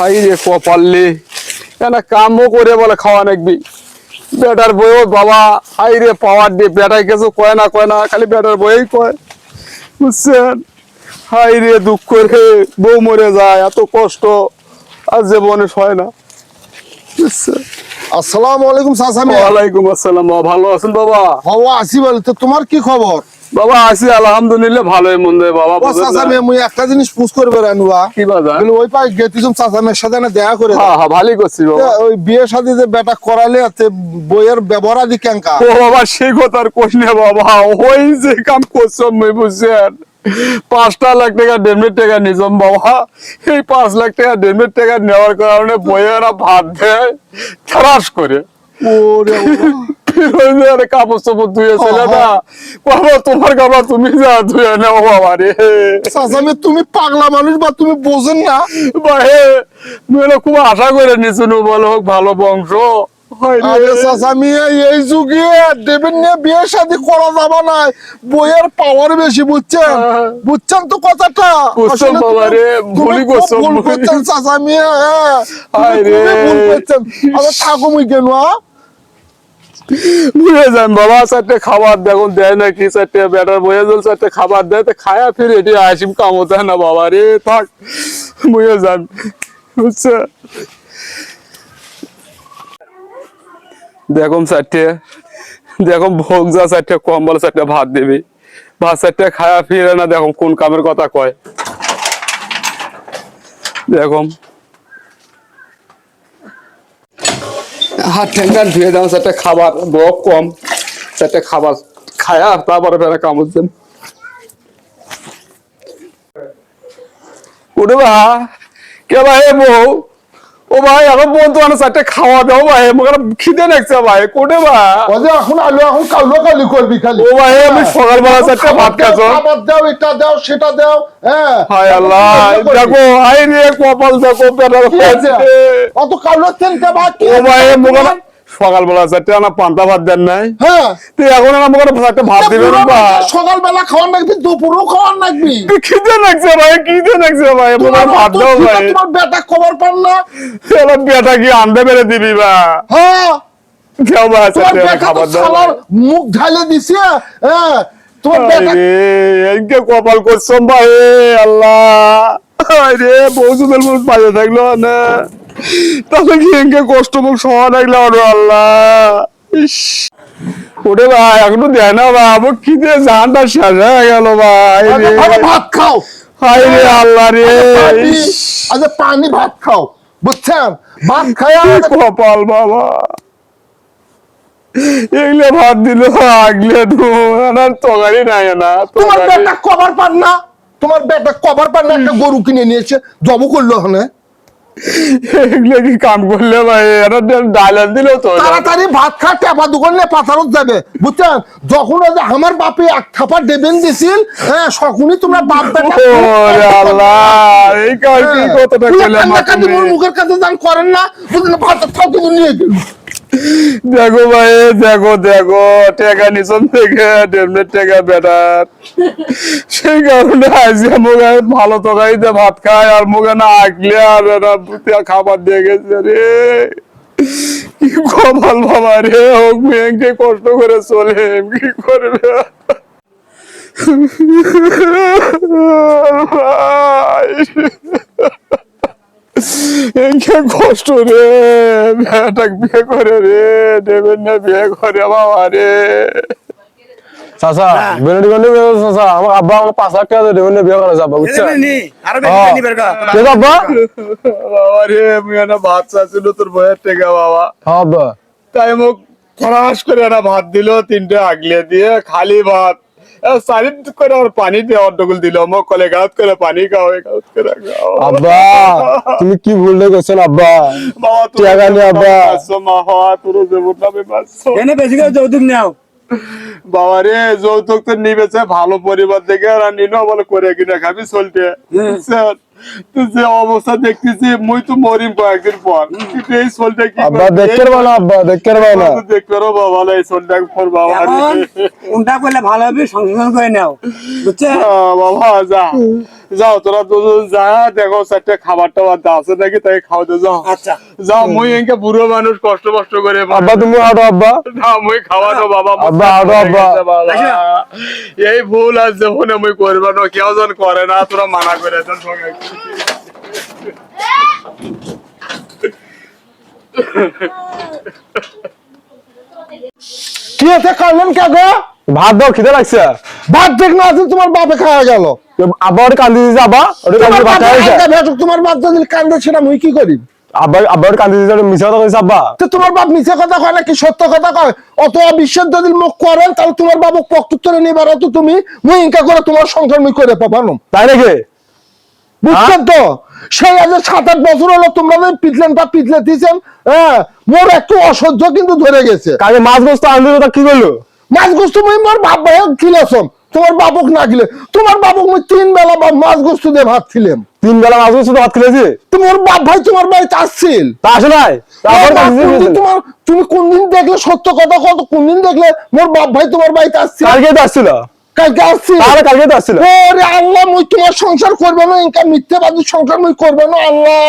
High রে কপাললে এনা কামও করে বলে খাওয়া নাকবি। বেটার বইও বাবা হাই রে পাওয়ার দিয়ে বেটাই কিছু কয় না কয় না খালি বেটার বইই কয়। বুঝছেন? হাই রে দুঃখ রে বউ মরে যায় এত কষ্ট আর জীবনে হয় না। বুঝছেন? আসসালামু আলাইকুম সাসামি ওয়ালাইকুম আসসালাম ভালো আছেন বাবা? হওয়া আসি বলে তো তোমার কি খবর? বাবা আছি আলহামদুলিল্লাহ ভালোই মন্দে বাবা? সাসামি মুই একটা জিনিস পুষ করবে রানুয়া কি বাজার? বলে ওই পাই গেতিছুম সাসামের সাথে না দেখা করে। হ্যাঁ হ্যাঁ ভালোই করছি বাবা। ওই বিয়ে শাদী যে বেটা করালে আছে বইয়ের ব্যবহার আদি কেঙ্কা। ও বাবা সেই কথার কোশ নে বাবা। ওই যে কাম করছ মই বুঝছেন? পাঁচটা লাখ টাকা মিনিট টাকা নিজাম বাবা। এই পাঁচ লাখ টাকা মিনিট টাকা নেওয়ার কারণে বইয়েরা ভাত দেয় ত্রাস করে। ওরে আরে কাপড় চাপড় ধুয়ে ছেলেটা বাবা তোমার কাপড় তুমি যা ধুয়ে নেও বাবা রে। সাসামি তুমি পাগলা মানুষ বা তুমি বোঝেন না? বাহে মেয়েরা খুব আশা করে নিছিল বলো হোক ভালো বংশ। হয় এই যুগে দেবেন নিয়ে বিয়ে শাদী করা যাবে না। বইয়ের পাওয়ার বেশি বুঝছেন? হ্যাঁ। বুঝছেন তো কথাটা? ভুল। করছেন হ্যাঁ। হায় ভুল করছেন কেন হ্যাঁ? যান বাবা খাবার দেখুন দেয় নাকি? চারটে বেটার বয়ে জল চারটে খাবার দেয়, তো খায়া ফির এটি আসিম কামো দেয় না বাবা রে, থাক, বুঝে যান, বুঝছে? দেখুন চারটে দেখুন ভোগ যা, চারটে কম বলে চারটে ভাত দিবি। ভাত চারটে খায়া ফিরে না দেখুন কোন কামের কথা কয়। দেখুন হাত ঠ্যাংটা ধুয়ে দাম সেটা খাবার বক কম সেটা খাবার খায়া তারপরে ফেরা কামড়ছেন উঠে বা কে ভাই বউ? ও ভাই আমার বন্ধু আনা চারটে খাওয়া দাও ভাই মোকে খিদে লাগছে ভাই কোটে ভাই এখন আলু এখন কালো কালি করবি খালি। ও ভাই আমি সকালবেলা চারটে ভাত খাচ্ছ দাও, খাবার দাও এটা দাও সেটা দাও হ্যাঁ। হায় আল্লাহ দেখো রে কপাল দেখো পেটার? অত কালো তেলটা ভাত কি ও ভাই তোমার? সকালবেলা চারটে আনা পান্তা ভাত দেন নাই। হ্যাঁ। তুই এখন আমার মোকে ভাত দিবেন পুরো বা বেলা সকালবেলা খাওয়ার লাগবি দুপুরও খাওয়ার লাগবি। খিদে লাগছে ভাই খিদে লাগছে ভাই তোমার ভাত দাও ভাই। তোমার বেটা খবর পান না। এবার বেটা কি আনতে পেরে দিবি বা? হ্যাঁ। কেউ বা তো খাবার মুখ ঢালে দিছে হ্যাঁ। তোমার বেটা কপাল করছ ভাই আল্লাহ। আরে বউসু বেল পাশে থাকল না। তাহলে কি এনকে কষ্ট মুখ সহা থাকল আরও আল্লাহ। ওরে ভাই এখনও দেয় না ভাই আমার খিদে জানটা শেষ হয়ে গেল ভাই ভালো ভাত খাও। হাই রে আল্লাহ রে পানি পানি ভাত খাও বুঝছেন? ভাত খায়া কি কপাল বাবা। এগুলো ভাত দিল আগলে তো আর তরকারি নাই না তোমার বেটা কভার পান না? তোমার বেটা কভার পান না? একটা গরু কিনে নিয়েছে জব করল ওখানে। এগুলো কি কাম করলে ভাই? এরা ডায়লগ দিলেও তো তাড়াতাড়ি ভাত খা টেপা দোকানে পাথারত যাবে। বুঝছেন? যখন যে আমার বাপে এক থাপা দেবেন দিছিল হ্যাঁ সখনই তোমরা বাপ আল্লাহ এই কাজ কি কান্দি মোর মুখের কাছে দান করেন না বুঝলেন? ভাত খাও কিন্তু নিয়ে গেল দেখো ভাই, দেখো দেখো, টাকা নিছন থেকে দেড় টাকা বেটার। সেই কারণে আজকে মুখে ভালো দিয়ে ভাত খায় আর মুখে না আগলে আর খাবার দিয়ে গেছে রে। কি কপাল বাবা রে, হোক মেয়েকে কষ্ট করে চলে, কি করবে? একে কষ্ট রে মেয়েটাকে বিয়ে করে রে দেবেন না বিয়ে করে বাবা রে। চাচা আমার আব্বা আমার পাঁচ লাখ টাকা দেবেন বিয়ে করা যাব বুঝছেন? আরও বেশি হ্যাঁ। আব্বা? বাবা রে মেয়েটা ভাত চাচ্ছিল তোর বয়ের থেকে বাবা। হ্যাঁ আব্বা। তাই মুখ খরাস করে না ভাত দিল তিনটে আগলে দিয়ে খালি ভাত। সারি করে আর পানি দিয়ে অর্ধগুল দিল মোক কলে গাত করে পানি খাও এ গাত করে খাও আব্বা তুমি কি ভুললে করছেন আব্বা বাবা তুমি টাকা নিয়ে আব্বা। পাঁচশো মা হওয়া তোর যেমন নামে পাঁচশো এনে বেশি করে যৌতুক নেও বাবা রে যৌতুক তো নিবেছে ভালো পরিবার থেকে আর নিনো বলে করে কিনে খাবি চলতে বুঝছেন? যে অবস্থা দেখতেছি মুই তো মরিম কয়েকদিন পর। কিন্তু এই সোলটা কি আব্বা দেখতে পারব না আব্বা দেখতে পারব না। দেখতে পারো বাবা না এই সোলটা পর বাবা কোনটা করলে ভালো হবে সংশোধন করে নাও বুঝছে? বাবা যা। যাও তোরা দুজন যা দেখো চারটে খাবার টাবার দা আছে নাকি তাই খাওয়াতে যাও। আচ্ছা। যাও মুই এনকে বুড়ো মানুষ কষ্ট কষ্ট করে আব্বা তুমি হাঁটো আব্বা। না মুই খাওয়ানো বাবা আব্বা, আরও আব্বা। এই ভুল আজ যখন আমি করব না কেউ যেন করে না তোরা মানা করে দেন সবাই। কি আছে কে গো? ভাত দাও খিদে লাগছে। ভাত না আছে তোমার বাপে খাওয়া গেল। ওটা কান্দি ওটা তোমার বাচ্চা হয়েছে। কান্দে কি করি? আব্বা ওটা কান্দি মিশা কথা কইছে আব্বা। তো তোমার বাপ মিছে কথা কয় নাকি সত্য কথা কয়? অত অবিশ্বাস যদি মুখ করেন তাহলে তোমার বাবু পক্ষুত্তরে নিবার তো তুমি। মুই ইনকা করে তোমার সংসার মুই করে পাবানো তাই নাকি? বুঝছেন তো? সেই আজ সাত আট বছর হলো তোমরা যে পিটলেনটা পিটলে দিয়েছেন হ্যাঁ মোর একটু অসহ্য কিন্তু ধরে গেছে। কালকে মাছ গোস্ত আনলি কি করল? মাছ গোস্ত মুই মোর বাপ ভাই খিলেছম তোমার বাবুক না গিলে। তোমার বাবুক মুই তিন বেলা বা মাছ গোস্ত দিয়ে ভাত খিলেম। তিন বেলা মাছ গোস্ত ভাত খেলেছি? তোমার বাপ ভাই তোমার বাড়িতে আসছিল তা আসে নাই? তোমার তুমি কোনদিন দেখলে সত্য কথা কত কোনদিন দেখলে মোর বাপ ভাই তোমার বাড়িতে আসছিল কালকে আসছিল। কালকে তাহলে কালকে তো আসছিল। ওরে আল্লাহ মুই তোমার সংসার করবে না ইনকা মিথ্যাবাদী সংসার মুই করবে না আল্লাহ।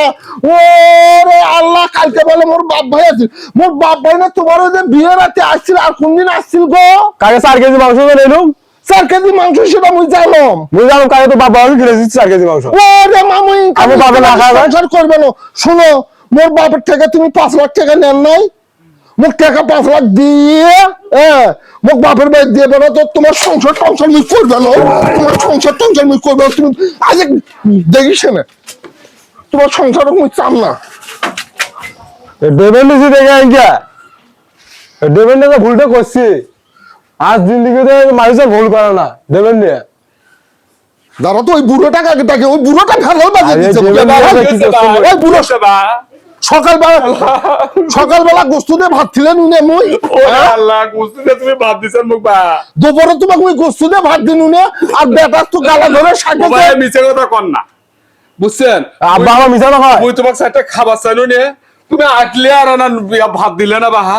ওরে আল্লাহ কালকে বলে মোর বাপ ভাই আছে মোর বাপ ভাই না তোমার ওই যে বিয়ে রাতে আসছিল আর কোনদিন আসছিল গো? কালকে চার কেজি মাংস নিলাম। চার কেজি মাংস সেটা মুই জানলাম। বুঝলাম কালকে তো বাবা আমি খেলেছি চার কেজি মাংস? ওরে মামু আমি বাবা না ভাই? সংসার করবে না। শোনো মোর বাপের থেকে তুমি পাঁচ লাখ টাকা নেন নাই? মোক টাকা পাঁচ লাখ দিয়ে হ্যাঁ মোক বাপের বাড়ি দিয়ে বেরো তো তোমার সংসার টংসার মুই করবে না। তোমার সংসার টংসার মুই করবে তুমি আজ দেখিস না। তোমার সংসার মুই চান না। দেবেন নিছি দেখে আইকা দেবেন তো ভুলটা করছি। আজ জিন্দিগিতে মানুষের ভুল করে না। দেবেন নিয়ে দাঁড়া তো ওই বুড়োটা কাকে ওই বুড়োটা ফেলাল বাজে দিচ্ছে ওই বুড়ো সকালবেলা সকালবেলা গোস্ত দিয়ে ভাত ছিলেন উনি মুই। ওরে আল্লাহ কুস্তিতে তুমি ভাব দিছেন মুখ বা। দুপুরে তোমাকে ওই গোস্ত দিয়ে ভাত দিন উনি আর বেটার তো গালা ধরে সাথে মিছে কথা কর না। বুঝছেন? আব্বা আমার মিশা না হয় মুই তোমাকে একটা খাবার চাইলো নে। তুমি আটলে আর না ভাত দিলে না বাহা?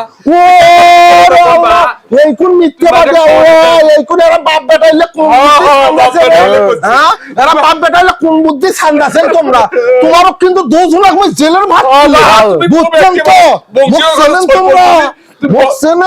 এই কোন মিথ্যে ও এই কোন এরা বাপ বেটাইলে কোন হ্যাঁ, হ্যাঁ। হ্যাঁ? এরা বাপ বেটাইলে কোন বুদ্ধি ছান্দাছেন তোমরা? তোমারও কিন্তু দোষ হলো আমি জেলের ভাত। তুমি বুঝছেন তো? বুঝছেন তোমরা? তুমি- বুঝছেন?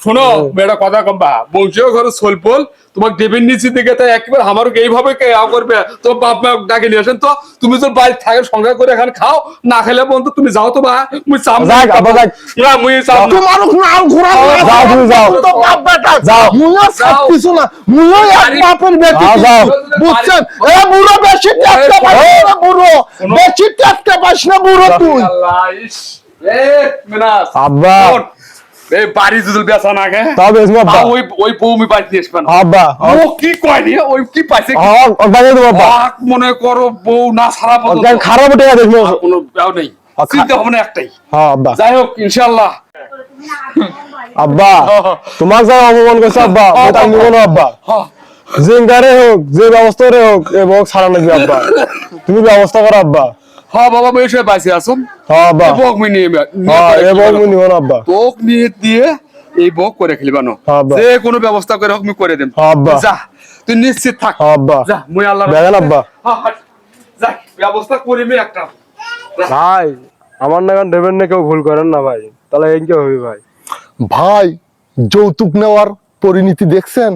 শোনো বেটা কথা কম বা। বংশীয় ঘরে সোলপোল তোমাকে দেবেন নিচে দিকে তাই একবার আমার এইভাবে কে আও করবে? তোমার বাপ মা ডাকে নিয়ে আসেন তো তুমি তো বাড়ি থাকে সংখ্যা করে এখানে খাও না খেলে বন্ধু তুমি যাও তো বা। মুই চাম যাক, যাক। না মুই চাম তোমারও নাম ঘোরা যাও, তুমি যাও। তো বাপ বেটা। যাও। মুইও সব কিছু না মুইও এক বাপের বেটি। যাও। বুঝছেন? এ বুড়ো বেশি টেকতে পারিস না বুড়ো। বেশি টেকতে পারিস না বুড়ো তুই। আল্লাহ ইস। এ মিনাস। আব্বা। এই বাড়ি যদি বেচা না গে তাও বেশ আব্বা। আ, ওই ওই আমি বাড়িতে আসবেন আব্বা। ও কি কয়নি ওই কি পাইছে কি? আব্বা। আক মনে করো বউ না সারা পর্যন্ত খারাপ উঠে দেখব। কোনো ব্যাও নেই। চিন্তা ভাবনা একটাই। হ্যাঁ আব্বা। যাই হোক ইনশাল্লাহ আব্বা তোমার যা অপমান করছে আব্বা ওটা নিব না আব্বা। হ্যাঁ। যে গারে হোক যে ব্যবস্থা রে হোক এ বক ছাড়া নাকি আব্বা। তুমি ব্যবস্থা করো আব্বা। হ্যাঁ বাবা মেয়ে সবাই পাইছে আসুন। হ্যাঁ বক হ্যাঁ এ বক মুই নিব আব্বা। বক নিয়ে দিয়ে এই বক করে খেলিবানো যে কোনো ব্যবস্থা করে হোক আমি করে দেব আব্বা। যা তুই নিশ্চিত থাক। আব্বা। যা মুই আল্লাহ দেখেন আব্বা। যা ব্যবস্থা করি মি একটা। ভাই আমার নাগান দেবেন না কেউ ভুল করেন না ভাই। তাহলে এই কি হবে ভাই? ভাই যৌতুক নেওয়ার পরিণতি দেখছেন?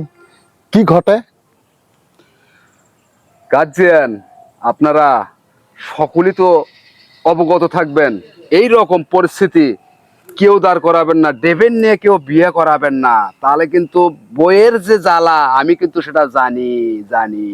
কি ঘটে? গার্জিয়ান আপনারা সকলেই তো অবগত থাকবেন, এই রকম পরিস্থিতি কেউ দাঁড় করাবেন না, দেবেন নিয়ে কেউ বিয়ে করাবেন না। তাহলে কিন্তু বইয়ের যে জ্বালা, আমি কিন্তু সেটা জানি জানি।